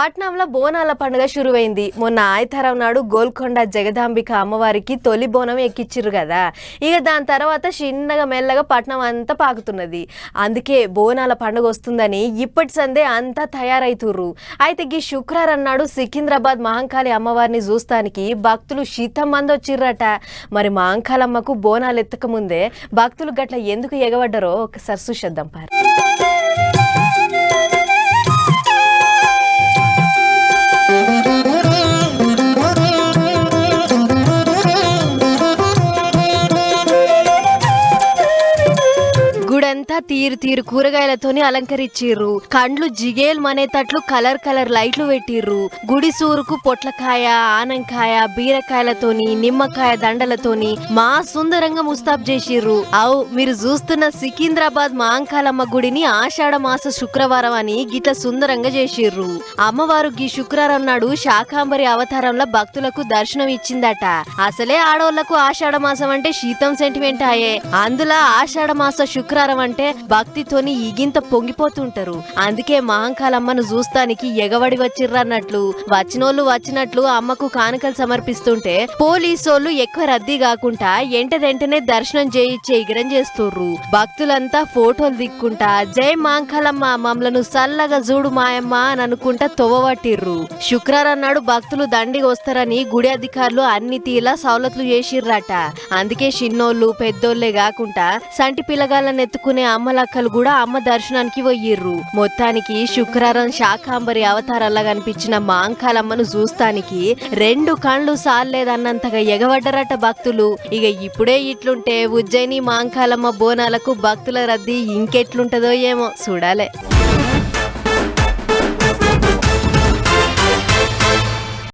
పట్నంలో బోనాల పండుగ షురువైంది. మొన్న ఆదితరం నాడు గోల్కొండ జగదాంబిక అమ్మవారికి తొలి బోనం ఎక్కిచ్చిర్రు కదా. ఇక దాని తర్వాత చిన్నగా మెల్లగా పట్నం అంతా పాకుతున్నది. అందుకే బోనాల పండుగ వస్తుందని ఇప్పటి సందే అంతా తయారైతుర్రు. అయితే ఈ శుక్రవారం నాడు సికింద్రాబాద్ మహంకాళి అమ్మవారిని చూస్తానికి భక్తులు శీతం మంది వచ్చిర్రట. మరి మహంకాళమ్మకు బోనాలు ఎత్తక ముందే భక్తులు గట్ల ఎందుకు ఎగబడ్డారో ఒకసారి చూసేద్దాం పారు. గుడంతా తీరు తీరు కూరగాయలతోని అలంకరించిర్రు. కండ్లు జిగేల్ మనేటట్లు కలర్ కలర్ లైట్లు పెట్టిర్రు. గుడి సూరుకు పొట్లకాయ ఆనంకాయ బీరకాయలతోని నిమ్మకాయ దండలతోని మా సుందరంగా ముస్తాబ్ చేసిర్రు. అవు మీరు చూస్తున్న సికింద్రాబాద్ మాంకాలమ్మ గుడిని ఆషాఢ మాస శుక్రవారం అని గిట్ల సుందరంగా చేసిర్రు. అమ్మవారు గీ శుక్రవారం నాడు శాకాంబరి అవతారంలో భక్తులకు దర్శనం ఇచ్చిందట. అసలే ఆడవాళ్ళకు ఆషాఢ మాసం అంటే శీతం సెంటిమెంట్ ఆయే. అందులో ఆషాఢ మాస శుక్రవారం అంటే భక్తితోని ఈగింత పొంగిపోతుంటారు. అందుకే మహంకాలమ్మను చూస్తానికి ఎగవడి వచ్చిర్రన్నట్లు వచ్చినోళ్ళు వచ్చినట్లు అమ్మకు కానుకలు సమర్పిస్తుంటే పోలీసోళ్ళు ఎక్కువ రద్దీ కాకుండా ఎంటదెంటనే దర్శనం చేయిచ్చే ఎగిరం చేస్తుర్రు. భక్తులంతా ఫోటోలు దిక్కుంటా జై మాంకాలమ్మ మమ్మలను సల్లగా చూడు మాయమ్మ అని అనుకుంటా తొవ్వబట్టిర్రు శుక్రవారం నాడు భక్తులు దండికి వస్తారని గుడి అధికారులు అన్ని తీలా సౌలతులు చేసిర్రట. అందుకే చిన్నోళ్ళు పెద్దోళ్ళే కాకుండా సంటి పిల్లగాళ్ళని ఎత్తుకునే అమ్మలక్కలు కూడా అమ్మ దర్శనానికి పోయిర్రు. మొత్తానికి శుక్రవారం శాకాంబరి అవతారంలా కనిపించిన మాంకాలమ్మను చూస్తానికి రెండు కళ్ళు సాల్లేదన్నంతగా ఎగబడ్డరట భక్తులు. ఇక ఇప్పుడే ఇట్లుంటే ఉజ్జయిని మాంకాలమ్మ బోనాలకు భక్తుల రద్దీ ఇంకెట్లుంటదో ఏమో చూడాలే.